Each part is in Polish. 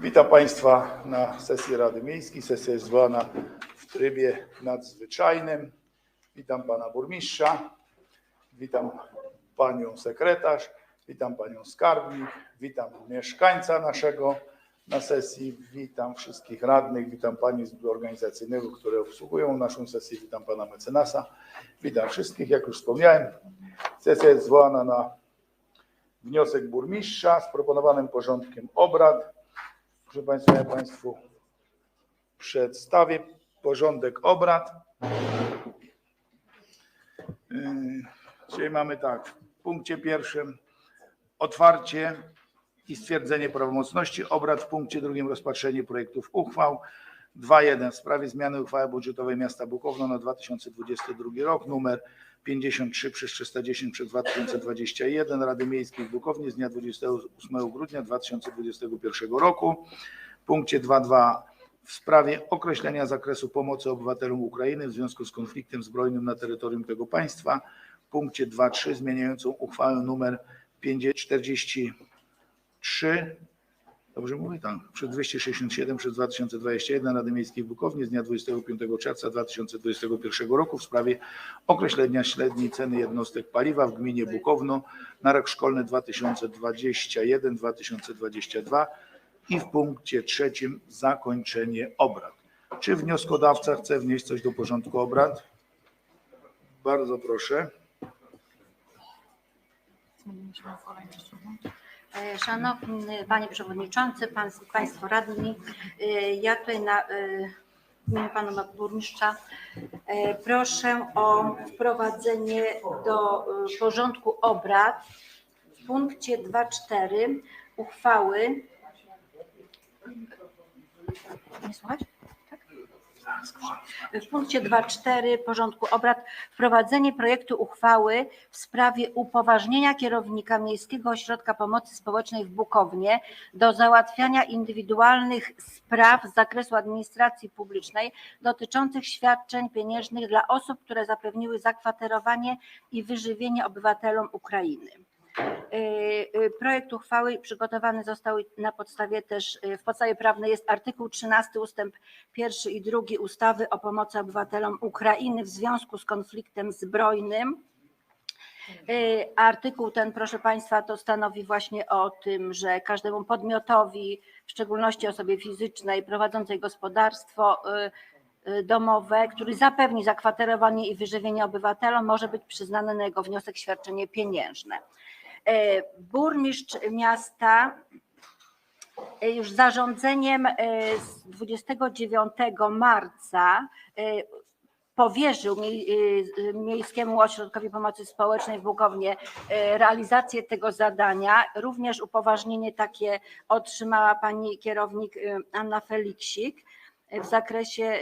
Witam Państwa na sesji Rady Miejskiej. Sesja jest zwołana w trybie nadzwyczajnym. Witam Pana Burmistrza, witam Panią Sekretarz, witam Panią Skarbnik, witam mieszkańca naszego na sesji, witam wszystkich radnych, witam Pani z biura organizacyjnego, które obsługują naszą sesję, witam Pana mecenasa, witam wszystkich. Jak już wspomniałem, sesja jest zwołana na wniosek burmistrza z proponowanym porządkiem obrad. Proszę Państwa, ja Państwu przedstawię porządek obrad. Yy, Dzisiaj mamy tak, w punkcie pierwszym otwarcie i stwierdzenie prawomocności obrad, w punkcie drugim rozpatrzenie projektów uchwał. 2.1 w sprawie zmiany uchwały budżetowej miasta Bukowno na 2022 rok numer 53 przez 310 przez 2021 Rady Miejskiej w Bukownie z dnia 28 grudnia 2021 roku. W punkcie 2.2 w sprawie określenia zakresu pomocy obywatelom Ukrainy w związku z konfliktem zbrojnym na terytorium tego państwa. W punkcie 2.3 zmieniającą uchwałę numer 543 Dobrze mówię? Tak. Przez 267 przez 2021 Rady Miejskiej w Bukownie z dnia 25 czerwca 2021 roku w sprawie określenia średniej ceny jednostek paliwa w gminie Bukowno na rok szkolny 2021-2022 i w punkcie trzecim zakończenie obrad. Czy wnioskodawca chce wnieść coś do porządku obrad? Bardzo proszę. E, Szanowny Panie Przewodniczący, Pan, Państwo Radni, e, ja tutaj na, e, w imieniu Pana Burmistrza e, proszę o wprowadzenie do e, porządku obrad w punkcie 2.4 uchwały. Nie słuchać? W punkcie 2.4 porządku obrad wprowadzenie projektu uchwały w sprawie upoważnienia kierownika Miejskiego Ośrodka Pomocy Społecznej w Bukownie do załatwiania indywidualnych spraw z zakresu administracji publicznej dotyczących świadczeń pieniężnych dla osób, które zapewniły zakwaterowanie i wyżywienie obywatelom Ukrainy. Y, y, Projekt uchwały przygotowany został na podstawie też, y, w podstawie prawnej jest artykuł 13 ustęp pierwszy i drugi ustawy o pomocy obywatelom Ukrainy w związku z konfliktem zbrojnym. Artykuł ten, proszę Państwa, to stanowi właśnie o tym, że każdemu podmiotowi, w szczególności osobie fizycznej prowadzącej gospodarstwo domowe, który zapewni zakwaterowanie i wyżywienie obywatelom, może być przyznane na jego wniosek świadczenie pieniężne. E, Burmistrz miasta e, już zarządzeniem e, z 29 marca powierzył mie- Miejskiemu Ośrodkowi Pomocy Społecznej w Bukownie e, realizację tego zadania. Również upoważnienie takie otrzymała pani kierownik Anna Feliksik w zakresie e,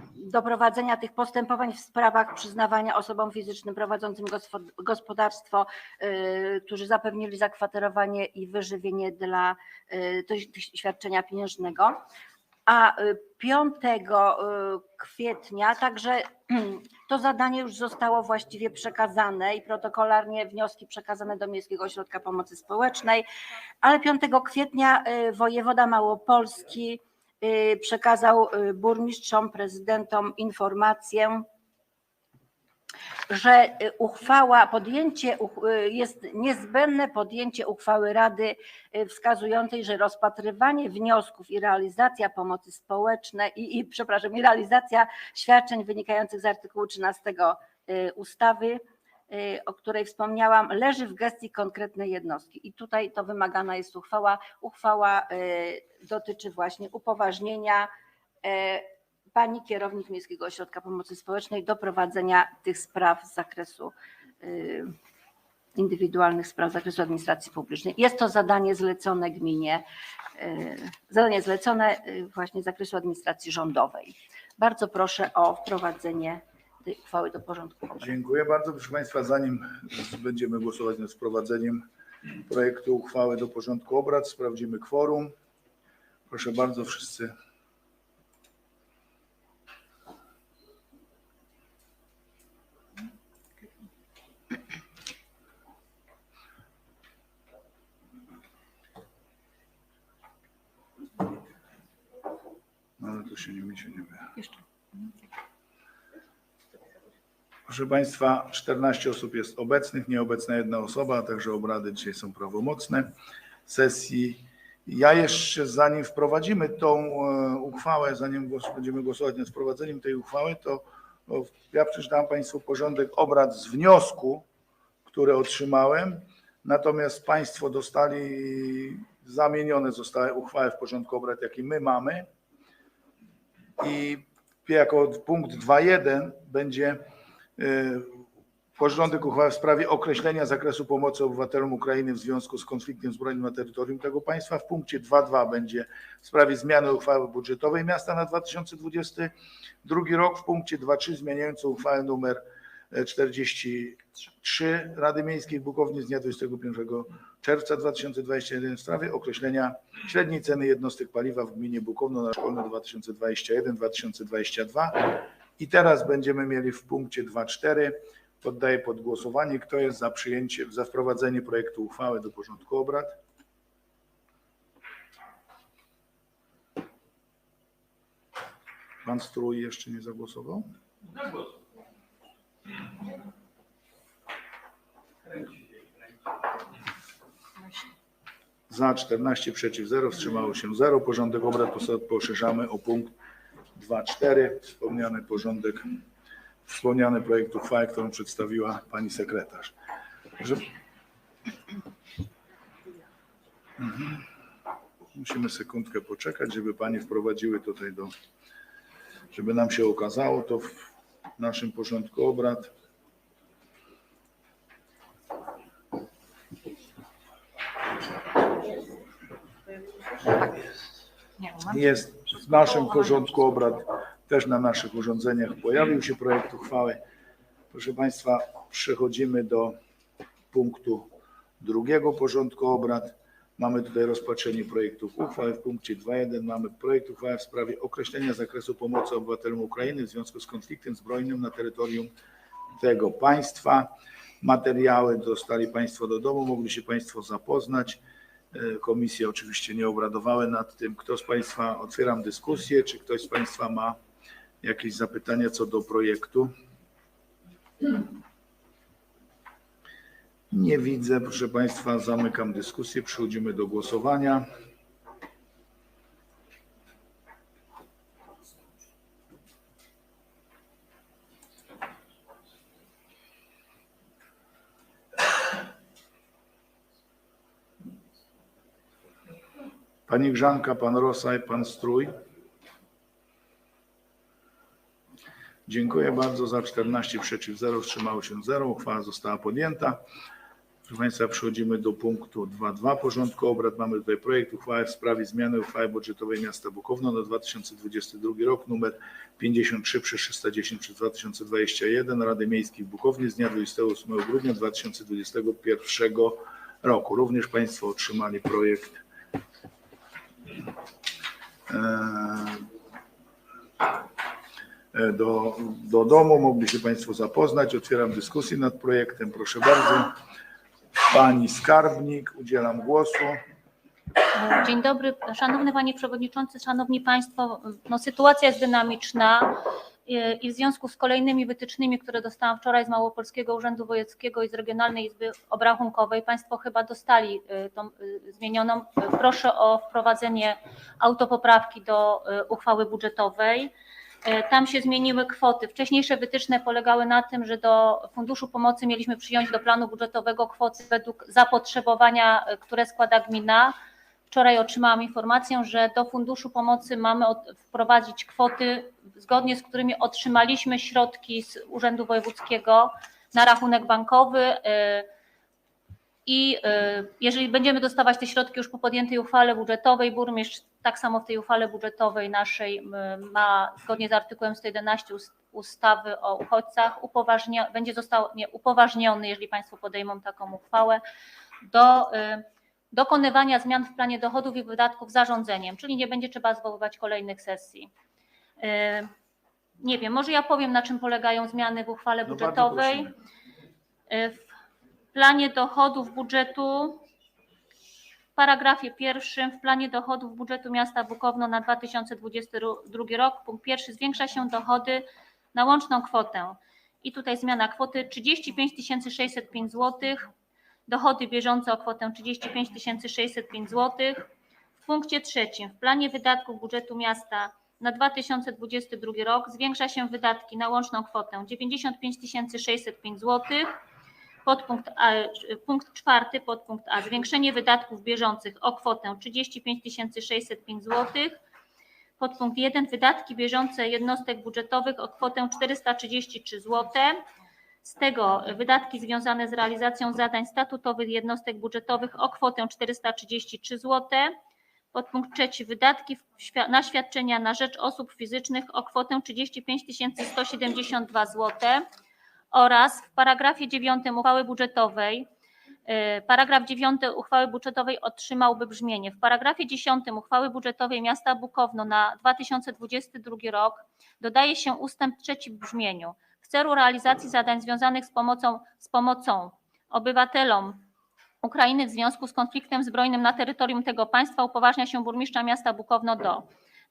właśnie doprowadzenia tych postępowań w sprawach przyznawania osobom fizycznym prowadzącym gospo- gospodarstwo, y, którzy zapewnili zakwaterowanie i wyżywienie dla y, świadczenia pieniężnego. A y, 5 y, kwietnia także to zadanie już zostało właściwie przekazane i protokolarnie wnioski przekazane do Miejskiego Ośrodka Pomocy Społecznej, ale 5 kwietnia wojewoda Małopolski przekazał y, burmistrzom, prezydentom informację, że y, uchwała, podjęcie, y, jest niezbędne podjęcie uchwały Rady y, wskazującej, że rozpatrywanie wniosków i realizacja pomocy społecznej i, i przepraszam, i realizacja świadczeń wynikających z artykułu 13 y, ustawy, y, o której wspomniałam, leży w gestii konkretnej jednostki. I tutaj to wymagana jest uchwała. Uchwała y, dotyczy właśnie upoważnienia y, pani kierownik Miejskiego Ośrodka Pomocy Społecznej do prowadzenia tych spraw z zakresu y, indywidualnych spraw z zakresu administracji publicznej. Jest to zadanie zlecone gminie, y, zadanie zlecone y, właśnie z zakresu administracji rządowej. Bardzo proszę o wprowadzenie tej uchwały do porządku obrad. Dziękuję bardzo. Proszę Państwa, zanim będziemy głosować nad wprowadzeniem projektu uchwały do porządku obrad, sprawdzimy kworum. Proszę bardzo, wszyscy. No, ale to się nie mi się nie wie. Jeszcze. Proszę Państwa, 14 osób jest obecnych, nieobecna jedna osoba, także obrady dzisiaj są prawomocne sesji. Ja jeszcze zanim wprowadzimy tą e, uchwałę, zanim będziemy głosować nad wprowadzeniem tej uchwały, to o, ja przeczytałem Państwu porządek obrad z wniosku, które otrzymałem, natomiast Państwo dostali, zamienione zostały uchwałę w porządku obrad, jaki my mamy i jako punkt 2.1 będzie porządek uchwały w sprawie określenia zakresu pomocy obywatelom Ukrainy w związku z konfliktem zbrojnym na terytorium tego państwa. W punkcie 2.2 będzie w sprawie zmiany uchwały budżetowej miasta na 2022 rok. W punkcie 2.3 zmieniający uchwałę numer 43 Rady Miejskiej w Bukowni z dnia 21 czerwca 2021 w sprawie określenia średniej ceny jednostek paliwa w gminie Bukowno na szkolny 2021-2022. I teraz będziemy mieli w punkcie 2.4 poddaję pod głosowanie. Kto jest za przyjęciem, za wprowadzenie projektu uchwały do porządku obrad? Pan Strój jeszcze nie zagłosował? Za 14, przeciw 0, wstrzymało się 0. Porządek obrad pos- poszerzamy o punkt 2.4. Wspomniany porządek, wspomniany projekt uchwały, którą przedstawiła pani sekretarz. Że... Mhm. Musimy sekundkę poczekać, żeby panie wprowadziły tutaj do, żeby nam się okazało to w naszym porządku obrad. Mam. Jest w naszym porządku obrad, też na naszych urządzeniach pojawił się projekt uchwały. Proszę Państwa, przechodzimy do punktu drugiego porządku obrad. Mamy tutaj rozpatrzenie projektów uchwały. W punkcie 2.1 mamy projekt uchwały w sprawie określenia zakresu pomocy obywatelom Ukrainy w związku z konfliktem zbrojnym na terytorium tego państwa. Materiały dostali Państwo do domu, mogli się Państwo zapoznać. E, Komisje oczywiście nie obradowały nad tym. Kto z Państwa, otwieram dyskusję, czy ktoś z Państwa ma jakieś zapytania co do projektu? Nie widzę, proszę Państwa, zamykam dyskusję, przechodzimy do głosowania. Pani Grzanka, Pan Rosaj, Pan Strój. Dziękuję bardzo za 14 przeciw 0, wstrzymało się 0. Uchwała została podjęta. Proszę Państwa, przechodzimy do punktu 2.2 porządku obrad. Mamy tutaj projekt uchwały w sprawie zmiany uchwały budżetowej miasta Bukowno na 2022 rok numer 53 przez 310 przez 2021 Rady Miejskiej w Bukowni z dnia 28 grudnia 2021 roku. Również Państwo otrzymali projekt do, do domu. Mogli się Państwo zapoznać. Otwieram dyskusję nad projektem. Proszę bardzo. Pani skarbnik, udzielam głosu. Dzień dobry, szanowny panie przewodniczący, szanowni państwo. No, sytuacja jest dynamiczna i- w związku z kolejnymi wytycznymi, które dostałam wczoraj z Małopolskiego Urzędu Wojewódzkiego i z Regionalnej Izby Obrachunkowej, państwo chyba dostali y, tą y, zmienioną. Proszę o wprowadzenie autopoprawki do y, uchwały budżetowej. Tam się zmieniły kwoty. Wcześniejsze wytyczne polegały na tym, że do Funduszu Pomocy mieliśmy przyjąć do planu budżetowego kwoty według zapotrzebowania, które składa gmina. Wczoraj otrzymałam informację, że do Funduszu Pomocy mamy wprowadzić kwoty, zgodnie z którymi otrzymaliśmy środki z Urzędu Wojewódzkiego na rachunek bankowy. y, I y, jeżeli będziemy dostawać te środki już po podjętej uchwale budżetowej, burmistrz tak samo w tej uchwale budżetowej naszej y, ma zgodnie z artykułem 111 ust- ustawy o uchodźcach upoważnia, będzie został nie, upoważniony, jeżeli Państwo podejmą taką uchwałę, do dokonywania zmian w planie dochodów i wydatków zarządzeniem, czyli nie będzie trzeba zwoływać kolejnych sesji. Y, Nie wiem, może ja powiem, na czym polegają zmiany w uchwale No budżetowej. prosimy. W planie dochodów budżetu paragrafie pierwszym w planie dochodów budżetu miasta Bukowno na 2022 rok punkt pierwszy zwiększa się dochody na łączną kwotę. I tutaj zmiana kwoty 35 605 zł, dochody bieżące o kwotę 35 605 zł. W punkcie trzecim w planie wydatków budżetu miasta na 2022 rok zwiększa się wydatki na łączną kwotę 95 605 zł. Podpunkt A, punkt czwarty, podpunkt A. Zwiększenie wydatków bieżących o kwotę 35 605 zł. Podpunkt 1. Wydatki bieżące jednostek budżetowych o kwotę 433 zł. Z tego wydatki związane z realizacją zadań statutowych jednostek budżetowych o kwotę 433 zł. Podpunkt trzeci. Wydatki na świadczenia na rzecz osób fizycznych o kwotę 35 172 zł oraz w paragrafie 9 uchwały budżetowej e, paragraf 9 uchwały budżetowej otrzymałby brzmienie. W paragrafie 10 uchwały budżetowej miasta Bukowno na 2022 rok dodaje się ustęp trzeci w brzmieniu. Celu realizacji zadań związanych z pomocą, z pomocą obywatelom Ukrainy w związku z konfliktem zbrojnym na terytorium tego państwa upoważnia się burmistrza miasta Bukowno do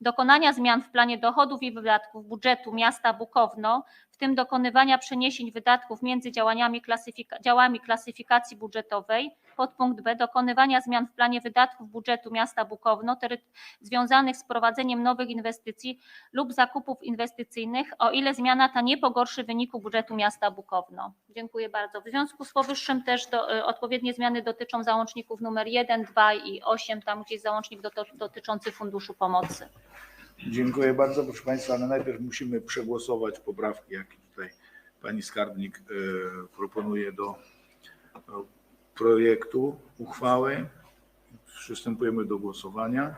dokonania zmian w planie dochodów i wydatków budżetu miasta Bukowno, tym dokonywania przeniesień wydatków między działaniami klasyfika- działami klasyfikacji budżetowej, podpunkt B, dokonywania zmian w planie wydatków budżetu miasta Bukowno związanych z prowadzeniem nowych inwestycji lub zakupów inwestycyjnych, o ile zmiana ta nie pogorszy wyniku budżetu miasta Bukowno. Dziękuję bardzo. W związku z powyższym też do, y, odpowiednie zmiany dotyczą załączników numer 1, 2 i 8, tam gdzie jest załącznik dotyczący Funduszu Pomocy. Dziękuję bardzo, proszę Państwa, ale najpierw musimy przegłosować poprawki, jakie tutaj Pani Skarbnik e, proponuje do e, projektu uchwały. Przystępujemy do głosowania.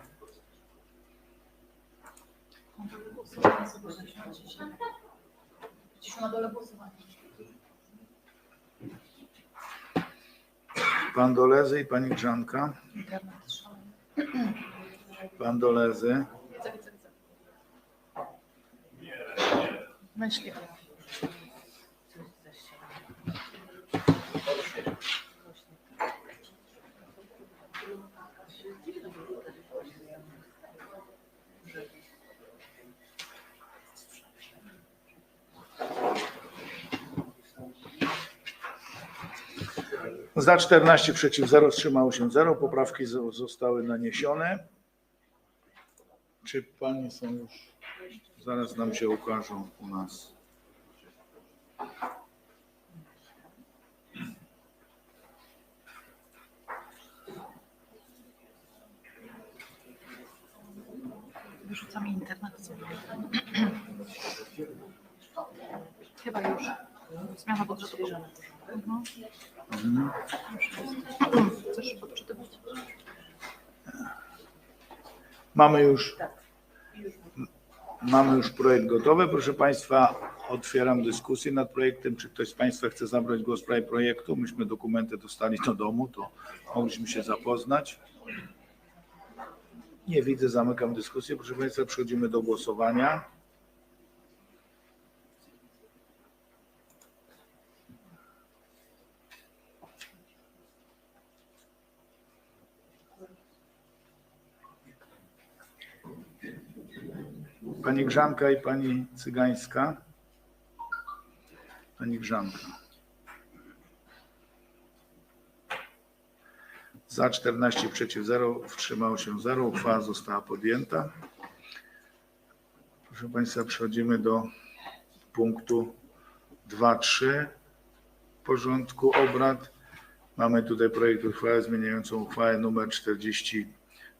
Pan Dolezy i Pani Grzanka. Pan Dolezy. Myśli. Za 14 przeciw 0 wstrzymało się 0. Poprawki zo- zostały naniesione. Czy panie są już? Zaraz nam się ukażą u nas. Wyrzucamy internet. Chyba już. Zmiana budżetu. Mhm. Chcesz odczytywać? Mamy już, mamy już projekt gotowy. Proszę Państwa, otwieram dyskusję nad projektem. Czy ktoś z Państwa chce zabrać głos w sprawie projektu? Myśmy dokumenty dostali do domu, to mogliśmy się zapoznać. Nie widzę, zamykam dyskusję. Proszę Państwa, przechodzimy do głosowania. Pani Grzanka i Pani Cygańska. Pani Grzanka. Za 14 przeciw 0, wstrzymało się 0. Uchwała została podjęta. Proszę Państwa, przechodzimy do punktu 2.3 porządku obrad. Mamy tutaj projekt uchwały zmieniającą uchwałę nr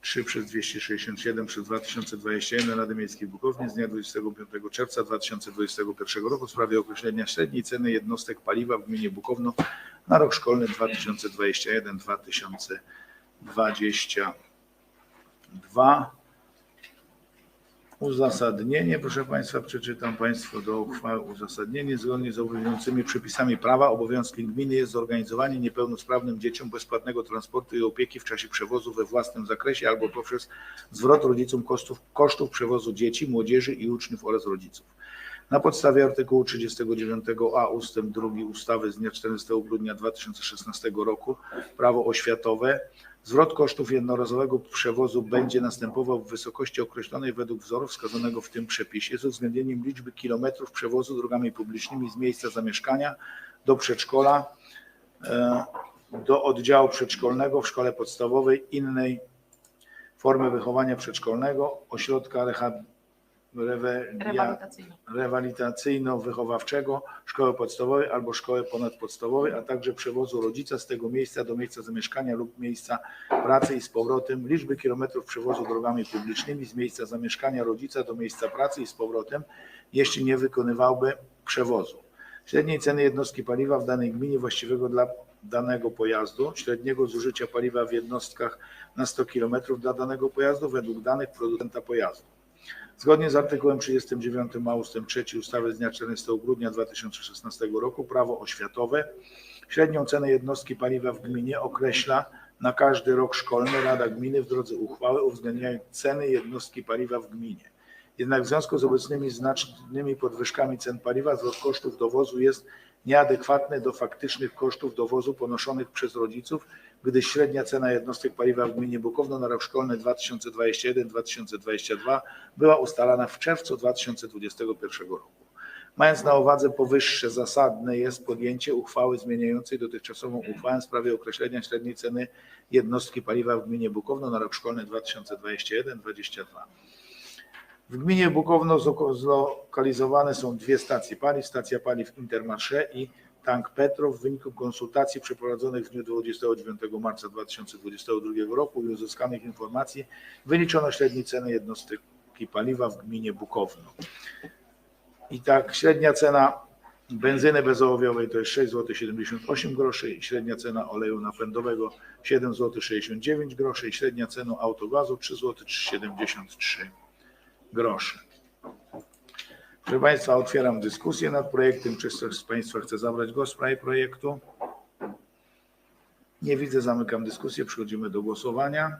43 przez 267 przez 2021 Rady Miejskiej w Bukownie z dnia 25 czerwca 2021 roku w sprawie określenia średniej ceny jednostek paliwa w gminie Bukowno na rok szkolny 2021-2022. Uzasadnienie, proszę Państwa, przeczytam Państwu do uchwały uzasadnienie. Zgodnie z obowiązującymi przepisami prawa obowiązkiem gminy jest zorganizowanie niepełnosprawnym dzieciom bezpłatnego transportu i opieki w czasie przewozu we własnym zakresie albo poprzez zwrot rodzicom kosztów, kosztów przewozu dzieci, młodzieży i uczniów oraz rodziców. Na podstawie artykułu 39a ust. 2 ustawy z dnia 14 grudnia 2016 roku Prawo oświatowe Zwrot kosztów jednorazowego przewozu będzie następował w wysokości określonej według wzoru wskazanego w tym przepisie z uwzględnieniem liczby kilometrów przewozu drogami publicznymi z miejsca zamieszkania do przedszkola, e, do oddziału przedszkolnego w szkole podstawowej, innej formy wychowania przedszkolnego, ośrodka reha- rewelia- Rewalutacyjną. Rewalitacyjno-wychowawczego, szkoły podstawowej albo szkoły ponadpodstawowej, a także przewozu rodzica z tego miejsca do miejsca zamieszkania lub miejsca pracy i z powrotem, liczby kilometrów przewozu drogami publicznymi z miejsca zamieszkania rodzica do miejsca pracy i z powrotem, jeśli nie wykonywałby przewozu. Średniej ceny jednostki paliwa w danej gminie właściwego dla danego pojazdu, średniego zużycia paliwa w jednostkach na 100 km dla danego pojazdu według danych producenta pojazdu. Zgodnie z artykułem 39 a ust. 3 ustawy z dnia 14 grudnia 2016 roku Prawo oświatowe średnią cenę jednostki paliwa w gminie określa na każdy rok szkolny Rada Gminy w drodze uchwały uwzględniając ceny jednostki paliwa w gminie. Jednak w związku z obecnymi znacznymi podwyżkami cen paliwa zwrot kosztów dowozu jest nieadekwatny do faktycznych kosztów dowozu ponoszonych przez rodziców, gdyż średnia cena jednostek paliwa w gminie Bukowno na rok szkolny 2021-2022 była ustalana w czerwcu 2021 roku. Mając na uwadze powyższe, zasadne jest podjęcie uchwały zmieniającej dotychczasową uchwałę w sprawie określenia średniej ceny jednostki paliwa w gminie Bukowno na rok szkolny 2021-2022. W gminie Bukowno zlokalizowane są dwie stacje paliw, stacja paliw Intermarché i Tank Petro. W wyniku konsultacji przeprowadzonych w dniu 29 marca 2022 roku i uzyskanych informacji wyliczono średniej ceny jednostki paliwa w gminie Bukowno. I tak średnia cena benzyny bezołowiowej to jest 6,78 zł groszy i średnia cena oleju napędowego 7,69 zł groszy i średnia cena autogazu 3,73 zł groszy. Proszę Państwa, otwieram dyskusję nad projektem. Czy ktoś z Państwa chce zabrać głos w sprawie projektu? Nie widzę, zamykam dyskusję. Przechodzimy do głosowania.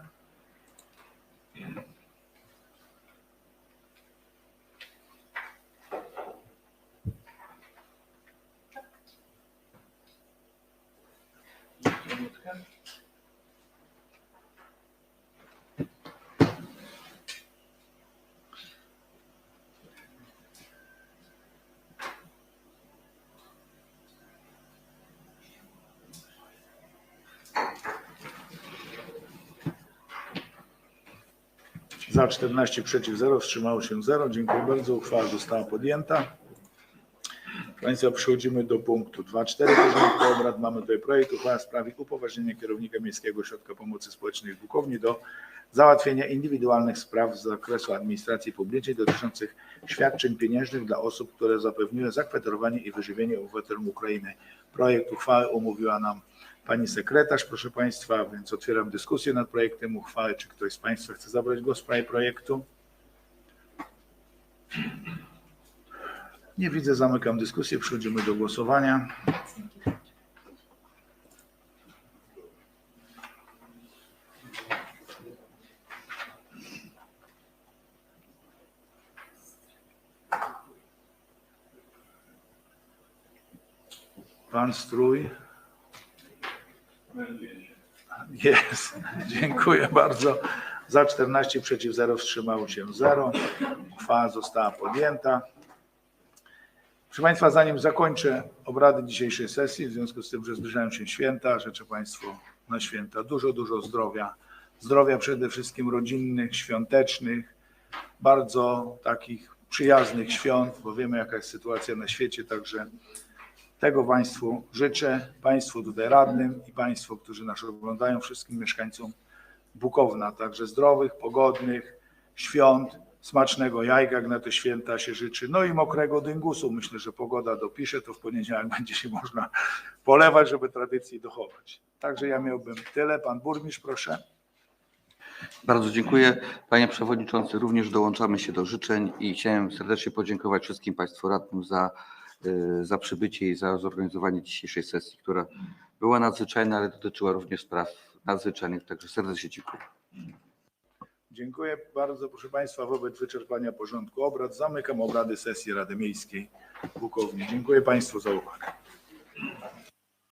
Za 14, przeciw 0, wstrzymało się 0. Dziękuję bardzo. Uchwała została podjęta. Państwa, przechodzimy do punktu 2.4 porządku obrad. Mamy tutaj projekt uchwały w sprawie upoważnienia kierownika Miejskiego Ośrodka Pomocy Społecznej w Bukowni do załatwienia indywidualnych spraw z zakresu administracji publicznej dotyczących świadczeń pieniężnych dla osób, które zapewniły zakwaterowanie i wyżywienie obywatelom Ukrainy. Projekt uchwały omówiła nam pani sekretarz, proszę Państwa, więc otwieram dyskusję nad projektem uchwały. Czy ktoś z Państwa chce zabrać głos w sprawie projektu? Nie widzę, zamykam dyskusję, przechodzimy do głosowania. Pan Strój. Jest. Dziękuję bardzo. Za 14 przeciw 0 wstrzymało się 0. Uchwała została podjęta. Proszę Państwa, zanim zakończę obrady dzisiejszej sesji, w związku z tym, że zbliżają się święta, życzę Państwu na święta dużo, dużo zdrowia. Zdrowia przede wszystkim rodzinnych, świątecznych, bardzo takich przyjaznych świąt, bo wiemy jaka jest sytuacja na świecie, także tego Państwu życzę, Państwu tutaj radnym i Państwu, którzy nas oglądają, wszystkim mieszkańcom Bukowna. Także zdrowych, pogodnych świąt, smacznego jajka, jak na te święta się życzy. No i mokrego dyngusu. Myślę, że pogoda dopisze, to w poniedziałek będzie się można polewać, żeby tradycji dochować. Także ja miałbym tyle. Pan burmistrz, proszę. Bardzo dziękuję. Panie Przewodniczący, również dołączamy się do życzeń i chciałem serdecznie podziękować wszystkim Państwu radnym za, za przybycie i za zorganizowanie dzisiejszej sesji, która była nadzwyczajna, ale dotyczyła również spraw nadzwyczajnych, także serdecznie dziękuję. Dziękuję bardzo. Proszę Państwa, wobec wyczerpania porządku obrad zamykam obrady sesji Rady Miejskiej w Bukowni. Dziękuję Państwu za uwagę.